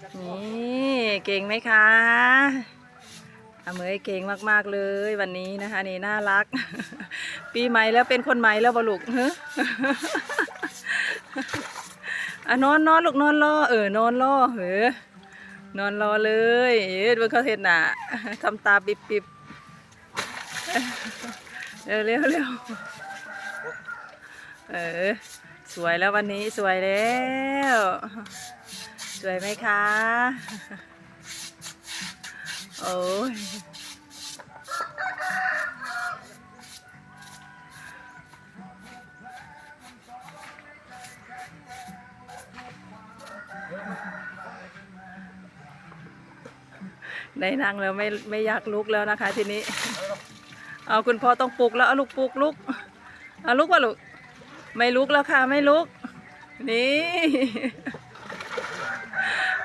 นี่เก่งไหมคะอาเมยเก่งมากๆเลยวันนี้นะคะ นี่น่ารัก ปีใหม่แล้วเป็นคนใหม่แล้วบลุกเฮ้อนอนนอนลูกนอนรอเออนอนรอเฮ้อนอนรอเลยเอ้ยดูเขาเห็นน่ะทำตาปิบปิบเร็วเร็วเร็วเออสวยแล้ววันนี้สวยแล้ว สวยไหมคะ โอ้ยได้นั่งแล้วไม่ไม่อยากลุกแล้วนะคะทีนี้ เอาคุณพ่อต้องปลุกแล้วเอาลูกปลุกลุกเอาลุกวะลูก ไม่ลุกแล้วค่ะ ไม่ลุก นี่